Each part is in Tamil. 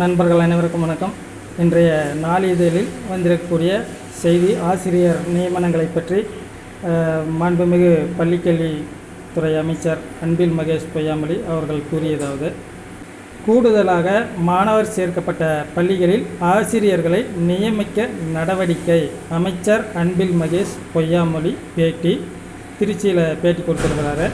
நண்பர்கள் அனைவருக்கும் வணக்கம். இன்றைய நாளிதழில் வந்திருக்கக்கூடிய செய்தி ஆசிரியர் நியமனங்களை பற்றி மாண்புமிகு பள்ளிக்கல்வித்துறை அமைச்சர் அன்பில் மகேஷ் பொய்யாமொழி அவர்கள் கூறியதாவது கூடுதலாக மாணவர் சேர்க்கப்பட்ட பள்ளிகளில் ஆசிரியர்களை நியமிக்க நடவடிக்கை அமைச்சர் அன்பில் மகேஷ் பொய்யாமொழி பேட்டி திருச்சியில் பேட்டி கொடுத்துருக்கிறாரு.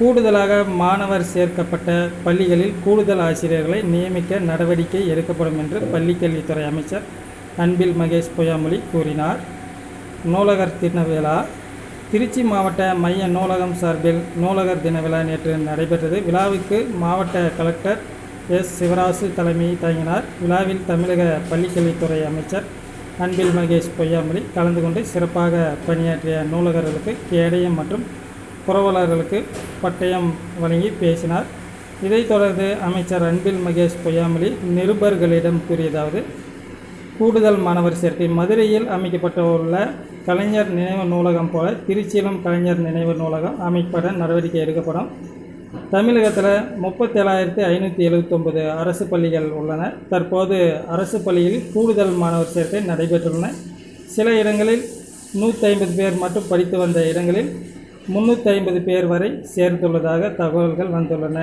கூடுதலாக மாணவர் சேர்க்கப்பட்ட பள்ளிகளில் கூடுதல் ஆசிரியர்களை நியமிக்க நடவடிக்கை எடுக்கப்படும் என்று பள்ளிக்கல்வித்துறை அமைச்சர் அன்பில் மகேஷ் பொய்யாமொழி கூறினார். நூலகர் தினவிழா திருச்சி மாவட்ட மைய நூலகம் சார்பில் நூலகர் தினவிழா நேற்று நடைபெற்றது. விழாவுக்கு மாவட்ட கலெக்டர் எஸ். சிவராசு தலைமை தாங்கினார். விழாவில் தமிழக பள்ளிக்கல்வித்துறை அமைச்சர் அன்பில் மகேஷ் பொய்யாமொழி கலந்து கொண்டு சிறப்பாக பணியாற்றிய நூலகர்களுக்கு கேடயம் மற்றும் புரவலர்களுக்கு பட்டயம் வழங்கி பேசினார். இதைத் தொடர்ந்து அமைச்சர் அன்பில் மகேஷ் பொய்யாமொழி நிருபர்களிடம் கூறியதாவது கூடுதல் மாணவர் சேர்க்கை. மதுரையில் அமைக்கப்பட்டுள்ள கலைஞர் நினைவு நூலகம் போல திருச்சியிலும் கலைஞர் நினைவு நூலகம் அமைப்பட நடவடிக்கை எடுக்கப்படும். தமிழகத்தில் முப்பத்தேழாயிரத்தி ஐநூற்றி எழுபத்தொம்பது அரசு பள்ளிகள் உள்ளன. தற்போது அரசு பள்ளியில் கூடுதல் மாணவர் சேர்க்கை நடைபெற்றுள்ளன. சில இடங்களில் நூற்றி ஐம்பது பேர் மட்டும் படித்து வந்த இடங்களில் முந்நூற்றி ஐம்பது பேர் வரை சேர்த்துள்ளதாக தகவல்கள் வந்துள்ளன.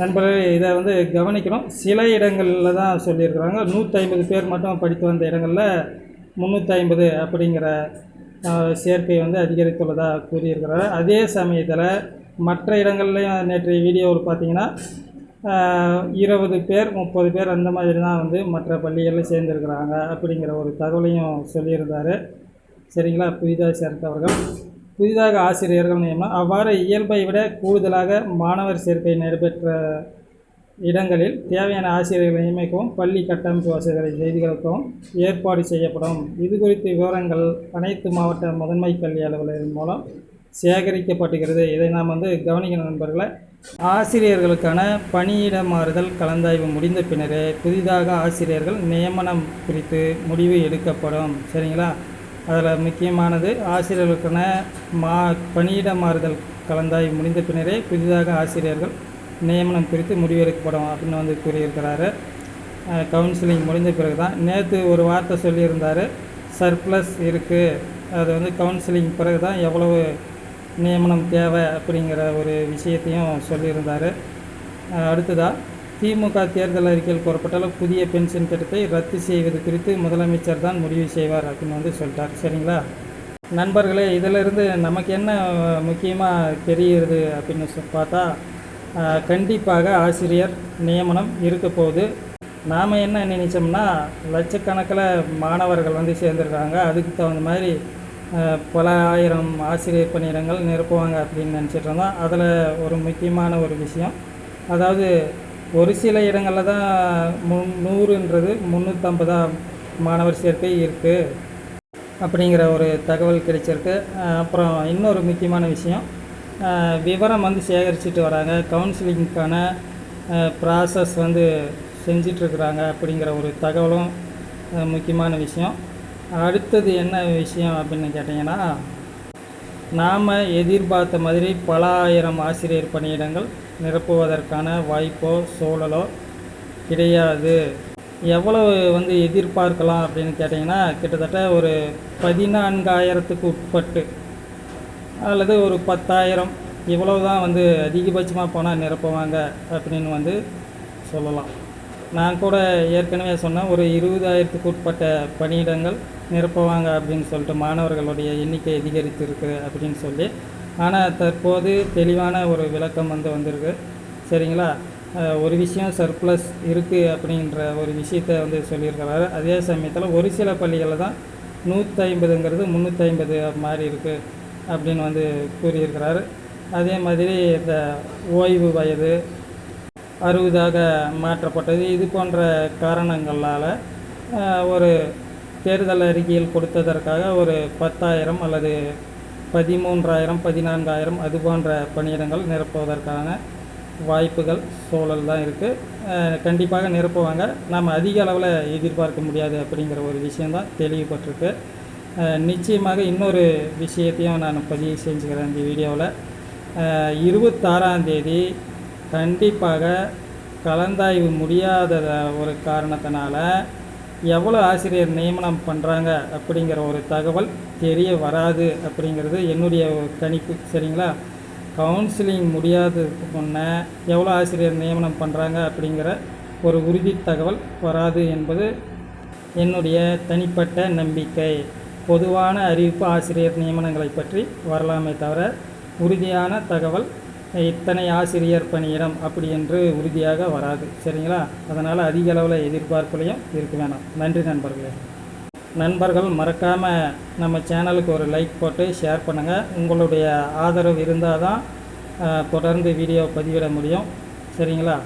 நண்பர்களே இதை வந்து கவனிக்கணும். சில இடங்களில் தான் சொல்லியிருக்கிறாங்க. நூற்றி ஐம்பது பேர் மட்டும் படித்து வந்த இடங்களில் முந்நூற்றி ஐம்பது அப்படிங்கிற சேர்க்கை வந்து அதிகரித்துள்ளதாக கூறியிருக்கிறார் அதே சமயத்தில் மற்ற இடங்கள்லையும் நேற்றைய வீடியோவில் பார்த்தீங்கன்னா இருபது பேர் முப்பது பேர் அந்த மாதிரி தான் வந்து மற்ற பள்ளிகளில் சேர்ந்துருக்கிறாங்க அப்படிங்கிற ஒரு தகவலையும் சொல்லியிருந்தார். சரிங்களா? புதிதாக சேர்ந்தவர்கள் புதிதாக ஆசிரியர்கள் நியமனம். அவ்வாறு இயல்பை விட கூடுதலாக மாணவர் சேர்க்கை நடைபெற்ற இடங்களில் தேவையான ஆசிரியர்களை நியமிக்கவும் பள்ளி கட்டமைப்பு வசதிகளை செய்திகளுக்கும் ஏற்பாடு செய்யப்படும். இது குறித்த விவரங்கள் அனைத்து மாவட்ட முதன்மை கல்வி அலுவலரின் மூலம் சேகரிக்கப்படுகிறது இதை நாம் வந்து கவனிக்கணும் நண்பர்களை. ஆசிரியர்களுக்கான பணியிட மாறுதல் கலந்தாய்வு முடிந்த பின்னரே புதிதாக ஆசிரியர்கள் நியமனம் குறித்து முடிவு எடுக்கப்படும். சரிங்களா? அதில் முக்கியமானது ஆசிரியர்களுக்கான மா பணியிட மாறுதல் கலந்தாய்வு முடிந்த பின்னரே புதிதாக ஆசிரியர்கள் நியமனம் குறித்து முடிவெடுக்கப்படும் அப்படின்னு வந்து கூறியிருக்கிறாரு. கவுன்சிலிங் முடிந்த பிறகு தான் நேற்று ஒரு வார்த்தை சொல்லியிருந்தார். சர்ப்ளஸ் இருக்குது அது வந்து கவுன்சிலிங் பிறகு தான் எவ்வளவு நியமனம் தேவை அப்படிங்கிற ஒரு விஷயத்தையும் சொல்லியிருந்தார். அடுத்ததாக திமுக தேர்தல் அறிக்கையில் கூறப்பட்டுள்ள புதிய பென்ஷன் திட்டத்தை ரத்து செய்வது குறித்து முதலமைச்சர் தான் முடிவு செய்வார் அப்படின்னு வந்து சொல்லிட்டார். சரிங்களா? நண்பர்களே இதிலிருந்து நமக்கு என்ன முக்கியமாக தெரிகிறது அப்படின்னு பார்த்தா கண்டிப்பாக ஆசிரியர் நியமனம் இருக்க போகுது. நாம் என்ன நினைச்சோம்னா லட்சக்கணக்கில் மாணவர்கள் வந்து சேர்ந்துருக்காங்க. அதுக்கு தகுந்த மாதிரி பல ஆயிரம் ஆசிரியர் பணியிடங்கள் நிரப்புவாங்க அப்படின்னு நினச்சிட்டு இருந்தோம். அதில் ஒரு முக்கியமான ஒரு விஷயம் அதாவது ஒரு சில இடங்களில் தான் முன் நூறுன்றது முந்நூற்றம்பதாக மாணவர் சேர்க்கை இருக்குது அப்படிங்கிற ஒரு தகவல் கிடைச்சிருக்கு. அப்புறம் இன்னொரு முக்கியமான விஷயம் விவரம் வந்து சேகரிச்சுட்டு வராங்க. கவுன்சிலிங்க்கான ப்ராசஸ் வந்து செஞ்சிட்ருக்குறாங்க அப்படிங்கிற ஒரு தகவலும் முக்கியமான விஷயம். அடுத்தது என்ன விஷயம் அப்படின்னு கேட்டிங்கன்னா நாம் எதிர்பார்த்த மாதிரி பல ஆயிரம் ஆசிரியர் பணியிடங்கள் நிரப்புவதற்கான வாய்ப்போ சூழலோ கிடையாது. எவ்வளவு வந்து எதிர்பார்க்கலாம் அப்படின்னு கேட்டிங்கன்னா கிட்டத்தட்ட ஒரு பதினான்காயிரத்துக்கு உட்பட்டு அல்லது ஒரு பத்தாயிரம் இவ்வளவு தான் வந்து அதிகபட்சமாக போனால் நிரப்புவாங்க அப்படின்னு வந்து சொல்லலாம். நான் கூட ஏற்கனவே சொன்னேன் ஒரு இருபதாயிரத்துக்கு உட்பட்ட பணியிடங்கள் நிரப்புவாங்க அப்படின்னு சொல்லிட்டு மாணவர்களுடைய எண்ணிக்கை அதிகரித்திருக்கு அப்படின்னு சொல்லி ஆனால் தற்போது தெளிவான ஒரு விளக்கம் வந்து வந்திருக்கு. சரிங்களா? ஒரு விஷயம் சர்ப்ளஸ் இருக்குது அப்படின்ற ஒரு விஷயத்தை வந்து சொல்லியிருக்கிறாரு. அதே சமயத்தில் ஒரு சில பள்ளிகளில் தான் நூற்றி ஐம்பதுங்கிறது முந்நூற்றி ஐம்பது மாறி இருக்குது அப்படின்னு வந்து கூறியிருக்கிறாரு. அதே மாதிரி இந்த ஓய்வு வயது அறுபதாக மாற்றப்பட்டது இது போன்ற காரணங்களால் ஒரு தேர்தல் அறிக்கையில் கொடுத்ததற்காக ஒரு பத்தாயிரம் அல்லது பதிமூன்றாயிரம் பதினான்காயிரம் அது போன்ற பணியிடங்கள் நிரப்புவதற்கான வாய்ப்புகள் சூழல் தான் இருக்குது கண்டிப்பாக நிரப்புவாங்க. நாம் அதிக அளவில் எதிர்பார்க்க முடியாது அப்படிங்கிற ஒரு விஷயந்தான் தெளிவுபட்டிருக்கு. நிச்சயமாக இன்னொரு விஷயத்தையும் நான் பதிவு செஞ்சுக்கிறேன் இந்த வீடியோவில். இருபத்தாறாந்தேதி கண்டிப்பாக கலந்தாய்வு முடியாத ஒரு காரணத்தினால எவ்வளோ ஆசிரியர் நியமனம் பண்ணுறாங்க அப்படிங்கிற ஒரு தகவல் தெரிய வராது அப்படிங்கிறது என்னுடைய ஒரு கணிப்பு சரிங்களா? கவுன்சிலிங் முடியாததுக்கு முன்னே எவ்வளோ ஆசிரியர் நியமனம் பண்ணுறாங்க அப்படிங்கிற ஒரு உறுதி தகவல் வராது என்பது என்னுடைய தனிப்பட்ட நம்பிக்கை. பொதுவான அறிவிப்பு ஆசிரியர் நியமனங்களை பற்றி வரலாமே தவிர உறுதியான தகவல் இத்தனை ஆசிரியர் பணியிடம் அப்படி என்று உறுதியாக வராது. சரிங்களா? அதனால் அதிக அளவில் எதிர்பார்ப்புலையும் இருக்க வேணாம். நன்றி நண்பர்களே. நண்பர்கள் மறக்காமல் நம்ம சேனலுக்கு ஒரு லைக் போட்டு ஷேர் பண்ணுங்கள் உங்களுடைய ஆதரவு இருந்தால் தான் தொடர்ந்து வீடியோ பதிவிட முடியும். சரிங்களா?